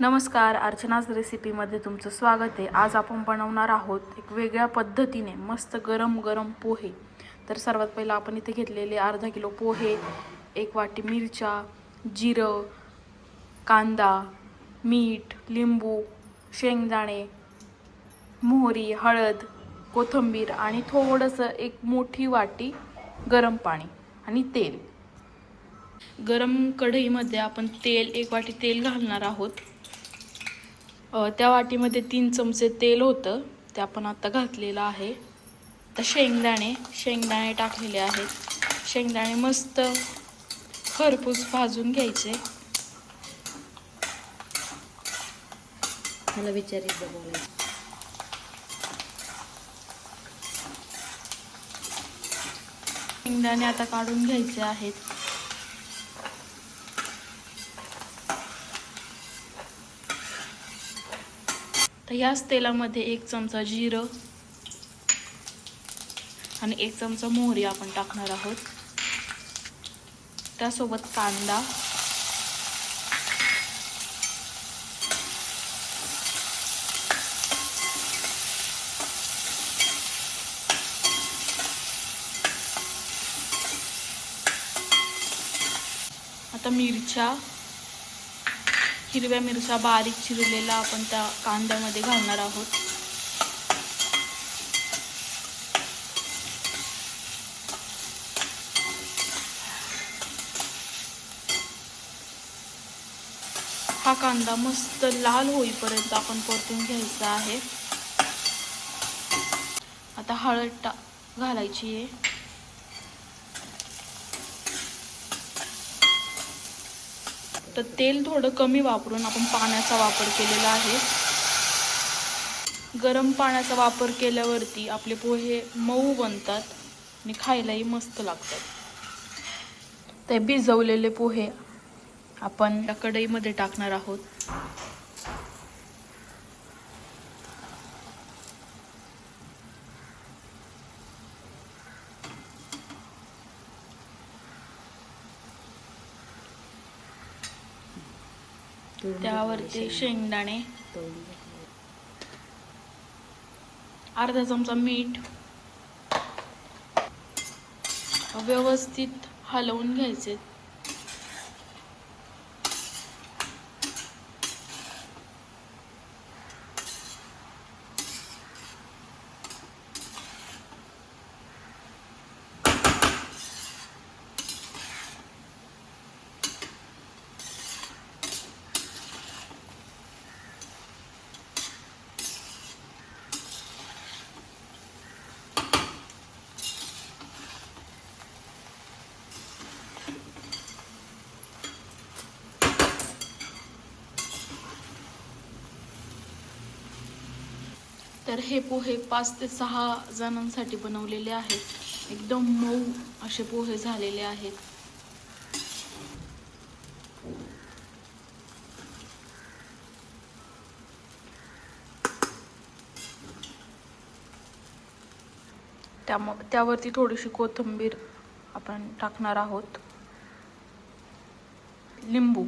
नमस्कार अर्चनाज रेसिपीमध्ये तुमचं स्वागत आहे. आज आपण बनवणार आहोत एक वेगळ्या पद्धतीने मस्त गरम गरम पोहे. तर सर्वात पहिलं आपण इथे घेतलेले अर्धा किलो पोहे एक वाटी मिरच्या जिरं कांदा मीठ लिंबू शेंगदाणे मोहरी हळद कोथिंबीर आणि थोडंसं एक मोठी वाटी गरम पाणी आणि तेल. गरम कढईमध्ये आपण तेल एक वाटी तेल घालणार आहोत. त्या वाटीमध्ये तीन चमचे तेल होतं ते आपण आता घातलेलं आहे. तर शेंगदाणे शेंगदाणे टाकलेले आहेत. शेंगदाणे मस्त खरपूस भाजून घ्यायचे. मला विचारित बोलायचं. शेंगदाणे आता काढून घ्यायचे आहेत. तर याच तेलामध्ये एक चमचा जिरं आणि एक चमचा मोहरी आपण टाकणार आहोत. त्यासोबत कांदा. आता मिरच्या. हिरव्या मिरच्या बारीक चिरलेल्या आपण त्या कांद्यामध्ये घालणार आहोत. हा कांदा मस्त लाल होईपर्यंत आपण परतून घ्यायचा आहे. आता हळद टा घालायची आहे. तर तेल थोडं कमी वापरून आपण पाण्याचा वापर केलेला आहे. गरम पाण्याचा वापर केल्यावरती आपले पोहे मऊ बनतात आणि खायलाही मस्त लागतात. ते भिजवलेले पोहे आपण त्या कढईमध्ये टाकणार आहोत. त्यावरती शेंगदाणे. अर्धा चमचा मीठ. व्यवस्थित हलवून घ्यायचे. तर हे पोहे पाच ते सहा जणांसाठी बनवलेले आहेत. एकदम मऊ असे पोहे झालेले आहेत. त्याम त्यावरती थोडीशी कोथिंबीर आपण टाकणार आहोत. लिंबू.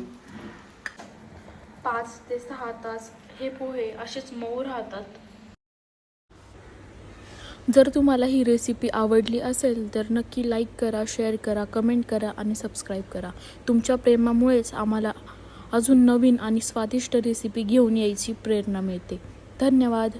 पाच ते सहा तास हे पोहे असेच मऊ राहतात. जर तुम्हाला ही रेसिपी आवडली असेल तर नक्की लाईक करा शेअर करा कमेंट करा आणि सबस्क्राईब करा. तुमच्या प्रेमामुळेच आम्हाला अजून नवीन आणि स्वादिष्ट रेसिपी घेऊन यायची प्रेरणा मिळते. धन्यवाद.